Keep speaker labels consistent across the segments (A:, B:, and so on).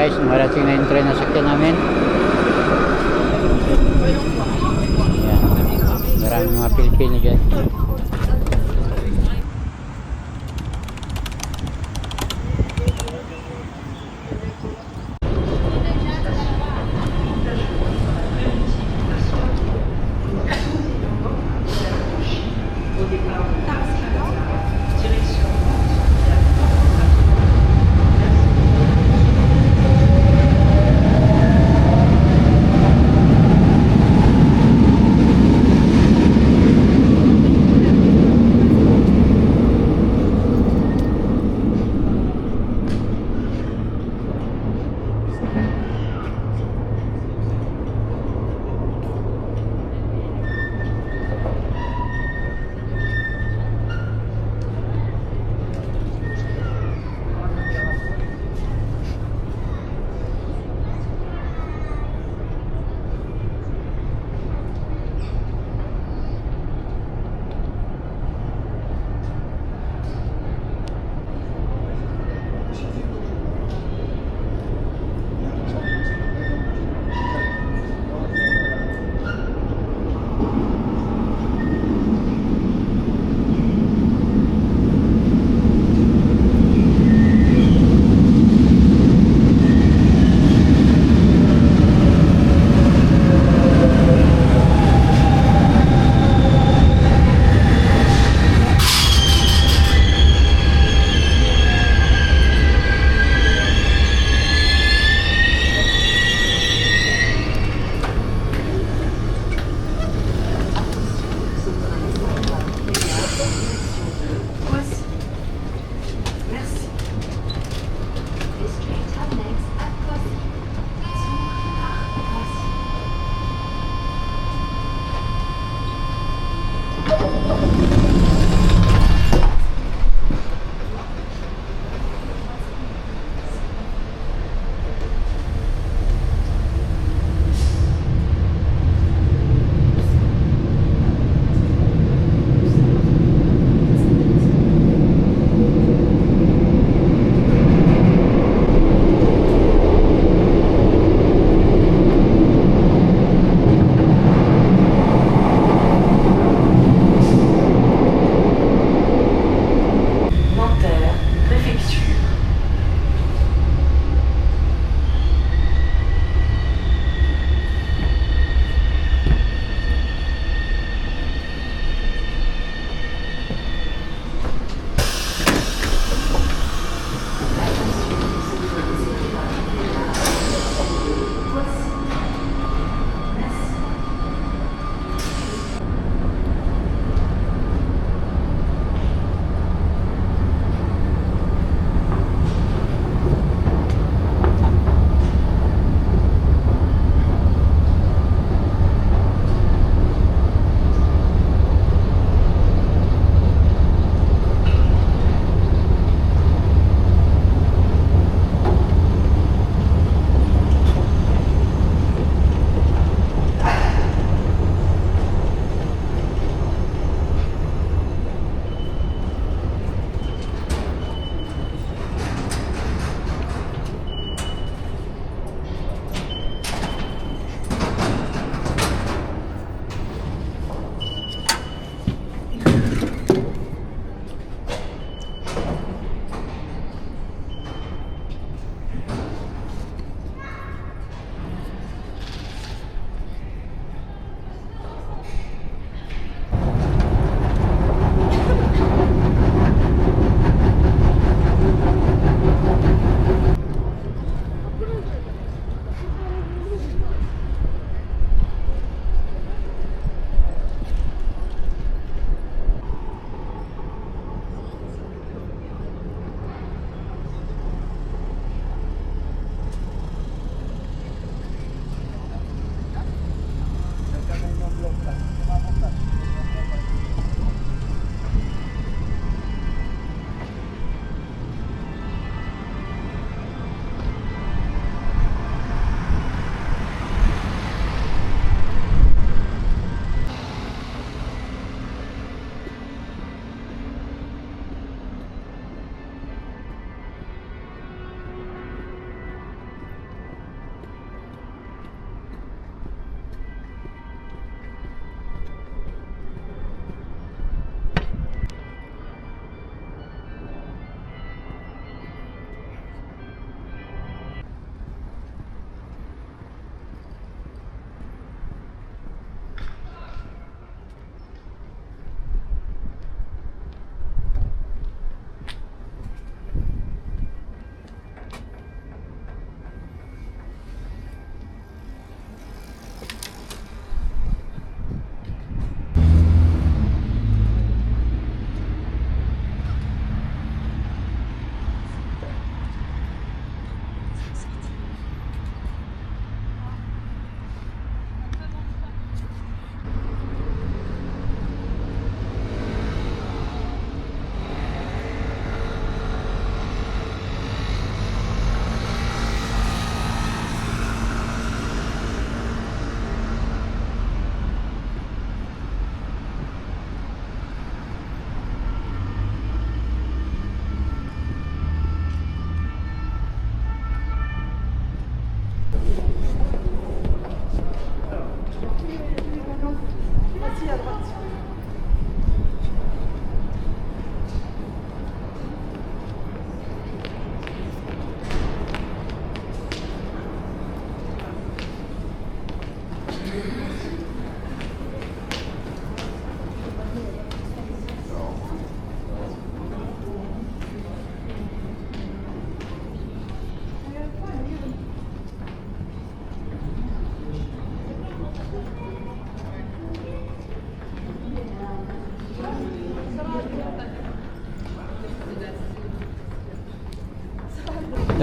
A: guys, marating na yung train na sakyan namin. Yan. Maraming mga Pilipino dyan.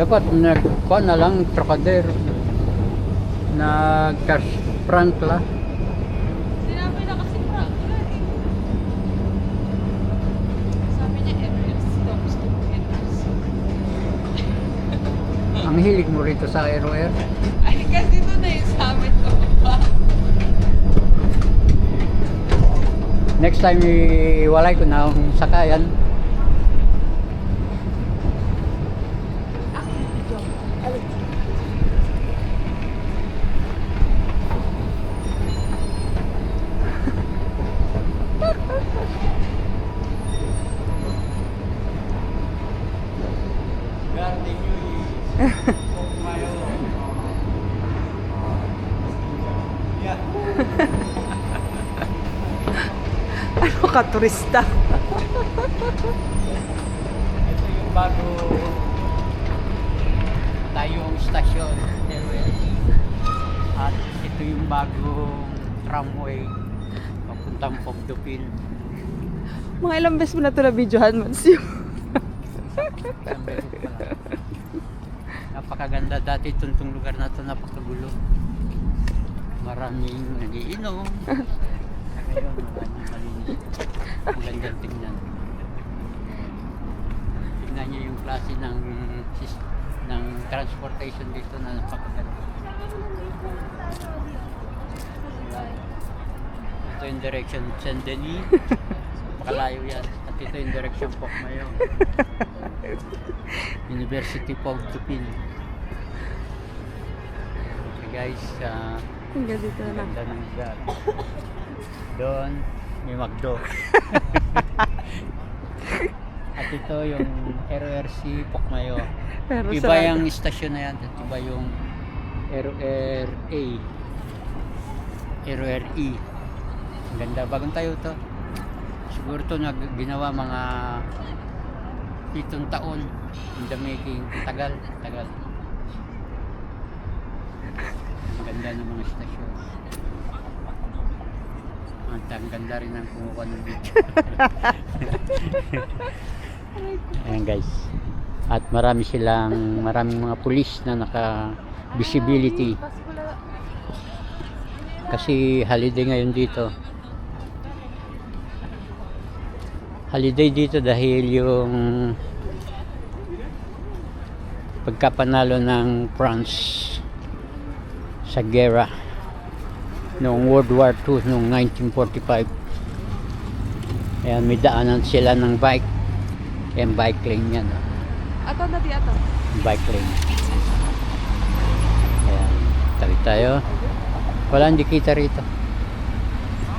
A: Dapat nagkuha na lang trocadero. Nag-cash front la.
B: Sinabi na kasi prank na eh. Sabi niya, Everest stops to Everest.
A: Ang hilig mo rito sa Aero Air.
B: Ay, kasi doon na yung sa amin ko.
A: Next time, iwalay ko na ang sakayan.
C: Ano ka, turista?
A: Ito yung bago tayong stasyon. LLC. At ito yung bagong tramway papuntang Pogdupin.
C: Mga ilang beses mo na ito na-videohan, Mansyo.
A: Napakaganda dati itong tong lugar na to napakagulo. Maraming nagiinom. Ngayon, maraming malinis. Ang ganda tingnan. Tingnan niyo yung klase ng sis- ng transportation dito na napakaganda. Ito yung direction Saint Denis. Makalayo yan. At ito yung direction Pokmayo. University of Tupin. Okay guys,
C: na lang.
A: ganda ng lugar. Doon, may McDo. At ito yung RRC Pokmayo.
C: Pero
A: Iba
C: sarado.
A: yung istasyon na yan at iba yung RRA. RRE. Ang ganda. Bagong tayo to. Siguro to nag ginawa mga pitong taon in the making. Tagal, tagal. Ang ganda ng mga istasyon. At ang ganda rin ng kumukuha ng video. Ayan guys. At marami silang, maraming mga pulis na naka visibility. Kasi holiday ngayon dito. Holiday dito dahil yung pagkapanalo ng France sa gera noong World War II noong 1945. Ayan, may daanan sila ng bike. Ayan, bike lane yan. oh.
C: Ato na di ato.
A: Bike lane. Ayan, tabi tayo. Wala hindi kita rito.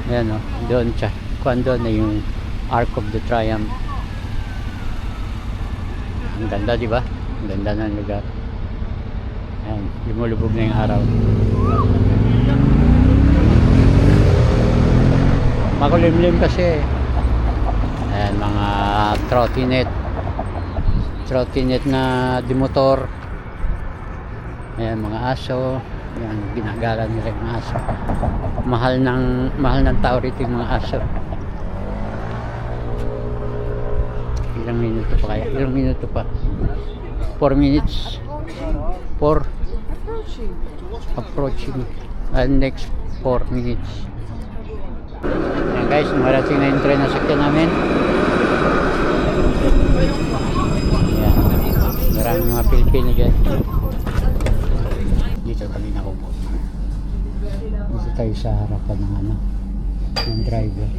A: Ayan o, doon siya. Kuan doon na yung Arc of the Triumph. Ang ganda, di ba? Ang ganda ng lugar. Ayan, lumulubog na yung araw. Makulimlim kasi. Ayan, mga trottinette. Trottinette na dimotor. Ayan, mga aso. Ayan, ginagala nila yung aso. Mahal ng, mahal ng tao rito yung mga aso. Ilang minuto pa kaya? Ilang minuto pa? 4 minutes. 4
C: Approaching.
A: and next 4 minutes guys, marating na yung train na sakyan namin. Ayan, maraming mga Pilipino dyan. Dito kami nakupo dito tayo sa harapan ng ano ng driver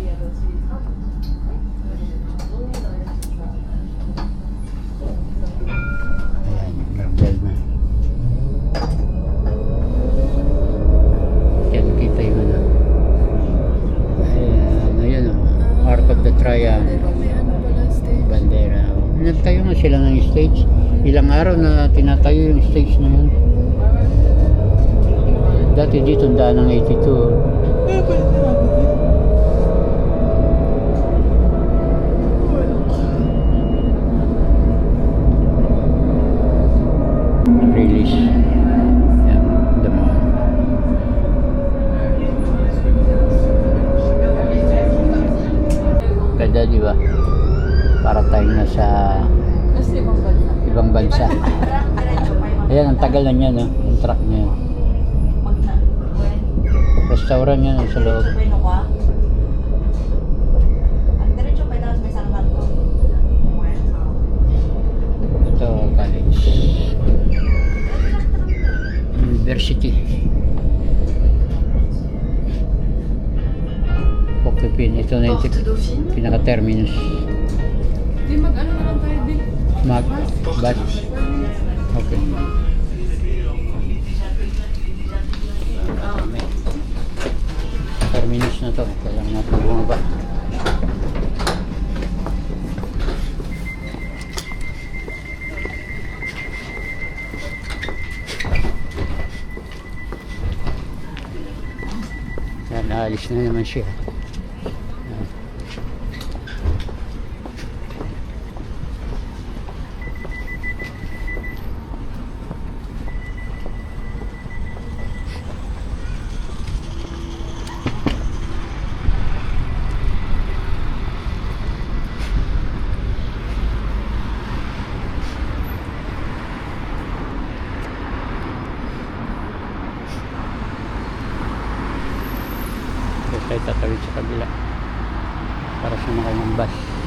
A: sila ng stage. Ilang araw na tinatayo yung stage na yun. Dati dito daan ng 82. Release. Yan, the mall. Ganda di ba? Para tayong nasa
C: ibang bansa.
A: ibang bansa. Matagal na niya, no? Yung truck niya. Restaurant niya sa loob.
D: ang.
A: Ito, college. University. Pokepin. Ito na yung pinaka-terminus.
B: Di mag-ano na lang tayo.
A: Mag, bus. Okay. Terminus na to. Kailangan natin bumaba. Yan, naalis na naman siya. Yan. Tatawid sa kabila para sumakay ng bus.